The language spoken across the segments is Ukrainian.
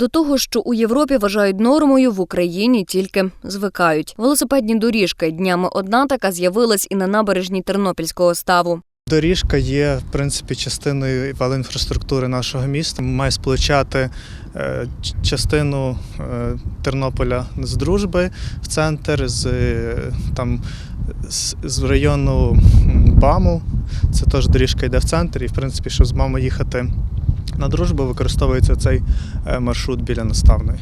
До того, що у Європі вважають нормою, в Україні тільки звикають. Велосипедні доріжки днями одна така з'явилась і на набережній Тернопільського ставу. Доріжка є в принципі частиною велоінфраструктури нашого міста. Має сполучати е, частину е, Тернополя з дружби в центр, з е, там з району БАМу. Це теж доріжка йде в центр, і в принципі, щоб з БАМу їхати на дружбу, використовується цей е, маршрут біля наставної.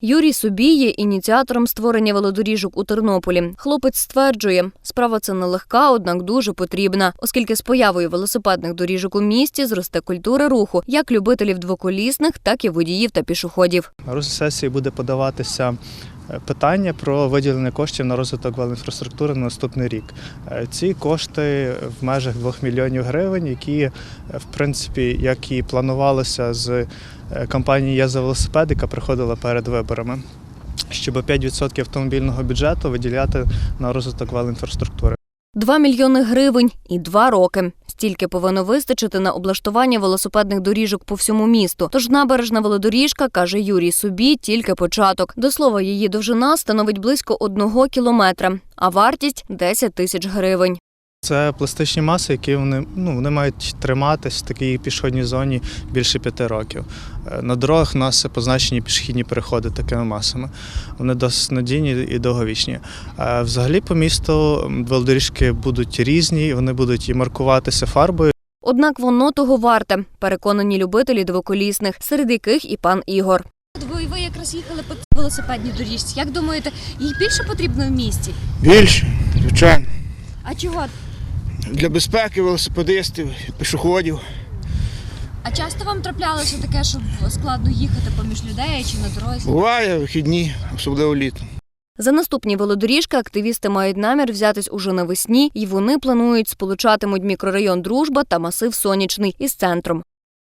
Юрій Собій є ініціатором створення велодоріжок у Тернополі. Хлопець стверджує, справа це нелегка, однак дуже потрібна, оскільки з появою велосипедних доріжок у місті зросте культура руху як любителів двоколісних, так і водіїв та пішоходів. На розгляд сесії буде подаватися питання про виділення коштів на розвиток велоінфраструктури на наступний рік. Е, Ці кошти в межах 2 мільйонів гривень, які, е, в принципі, як і планувалося з е, кампанії Я за велосипед, яка приходила перед виборами, щоб 5% автомобільного бюджету виділяти на розвиток велоінфраструктури. 2 мільйони гривень і два роки. Стільки повинно вистачити на облаштування велосипедних доріжок по всьому місту. Тож набережна велодоріжка, каже Юрій Собі, тільки початок. До слова, її довжина становить близько одного кілометра, а вартість 10 тисяч гривень. Це пластичні маси, які вони, ну, вони мають триматись в такій пішохідній зоні більше п'яти років. Е, На дорогах у нас позначені пішохідні переходи такими масами. Вони досить надійні і довговічні. Е, Взагалі по місту велодоріжки будуть різні, вони будуть і маркуватися фарбою. Однак воно того варте, переконані любителі двоколісних, серед яких і пан Ігор. Ви, ви якраз їхали по велосипедній доріжці. Як думаєте, їх більше потрібно в місті? Більше, звичайно. А чого? Для безпеки велосипедистів, пішоходів. А часто вам траплялося таке, щоб складно їхати поміж людей чи на дорозі? Буває вихідні, особливо літом. За наступні велодоріжки активісти мають намір взятись уже навесні, і вони планують сполучатимуть мікрорайон Дружба та масив Сонячний із центром.